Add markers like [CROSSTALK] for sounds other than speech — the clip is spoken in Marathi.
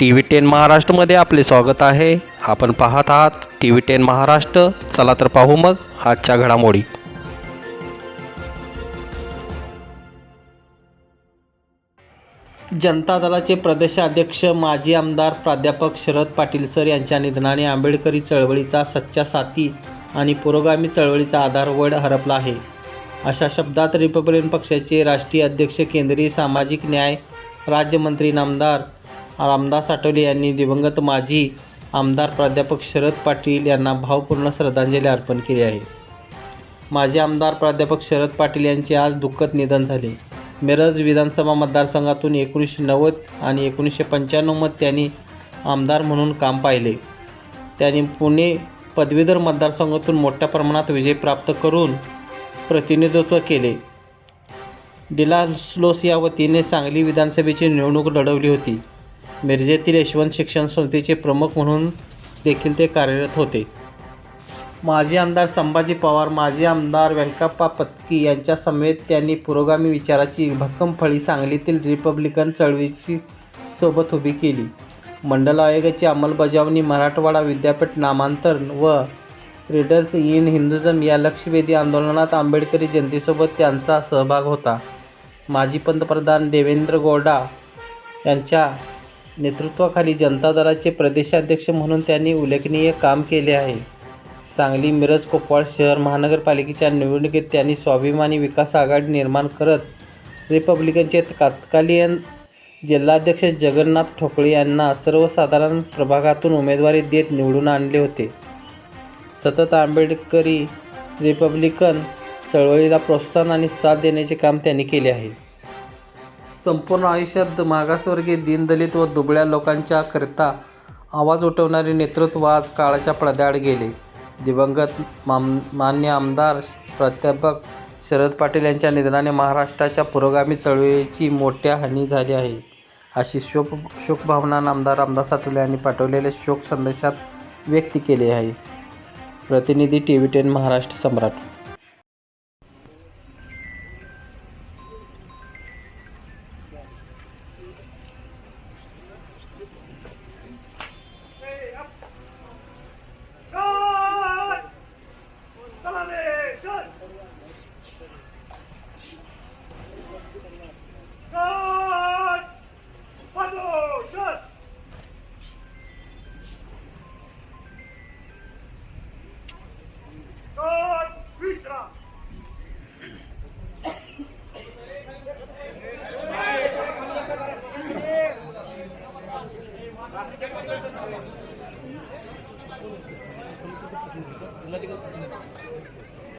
टी व्ही टेन महाराष्ट्रमध्ये आपले स्वागत आहे. आपण पाहत आहात टी व्ही टेन महाराष्ट्र. चला तर पाहू मग आजच्या घडामोडी. जनता दलाचे प्रदेशाध्यक्ष माजी आमदार प्राध्यापक शरद पाटील सर यांच्या निधनाने आंबेडकरी चळवळीचा सच्चा साथी आणि पुरोगामी चळवळीचा आधारवड हरपला आहे. अशा शब्दात रिपब्लिकन पक्षाचे राष्ट्रीय अध्यक्ष केंद्रीय सामाजिक न्याय राज्यमंत्री नामदार रामदास आठवले यांनी दिवंगत माजी आमदार प्राध्यापक शरद पाटील यांना भावपूर्ण श्रद्धांजली अर्पण केली आहे. माजी आमदार प्राध्यापक शरद पाटील यांचे आज दुःखद निधन झाले. मिरज विधानसभा मतदारसंघातून एकोणीसशे नव्वद आणि एकोणीसशे पंच्याण्णवमध्ये त्यांनी आमदार म्हणून काम पाहिले. त्यांनी पुणे पदवीधर मतदारसंघातून मोठ्या प्रमाणात विजय प्राप्त करून प्रतिनिधित्व केले. डिलास्लोस या वतीने सांगली विधानसभेची निवडणूक लढवली होती. मिरजेतील यशवंत शिक्षण संस्थेचे प्रमुख म्हणून देखील ते कार्यरत होते. माजी आमदार संभाजी पवार माजी आमदार व्यंकप्पा पत्की यांच्या समेत त्यांनी पुरोगामी विचाराची भक्कम फळी सांगलीतील रिपब्लिकन चळवळीची सोबत उभी केली. मंडल आयोगाची अंमलबजावणी मराठवाडा विद्यापीठ नामांतरण व रीडर्स इन हिंदुझम या लक्षवेधी आंदोलनात आंबेडकरी जनतेसोबत त्यांचा सहभाग होता. माजी पंतप्रधान देवेंद्र गौडा यांच्या नेतृत्वाखाली जनता दलाचे प्रदेशाध्यक्ष म्हणून त्यांनी उल्लेखनीय काम केले आहे. सांगली मिरज कोपवाड शहर महानगरपालिकेच्या निवडणुकीत त्यांनी स्वाभिमानी विकास आघाडी निर्माण करत रिपब्लिकनचे तत्कालीन जिल्हाध्यक्ष जगन्नाथ ठोकळे यांना सर्वसाधारण प्रभागातून उमेदवारी देत निवडून आणले होते. सतत आंबेडकरी रिपब्लिकन चळवळीला प्रोत्साहन आणि साथ देण्याचे काम त्यांनी केले आहे. संपूर्ण आयुष्यात मागासवर्गीय दीनदलित व दुबळ्या लोकांच्या करता आवाज उठवणारे नेतृत्व आज काळाच्या पडद्याआड गेले. दिवंगत माम मान्य आमदार प्राध्यापक शरद पाटील यांच्या निधनाने महाराष्ट्राच्या पुरोगामी चळवळीची मोठ्या हानी झाली आहे. अशी शोक शोकभावना आमदार रामदास आठवले यांनी पाठवलेल्या शोक संदेशात व्यक्त केली आहे. प्रतिनिधी T V ten Maharashtra Samrat 있으라. [LAUGHS]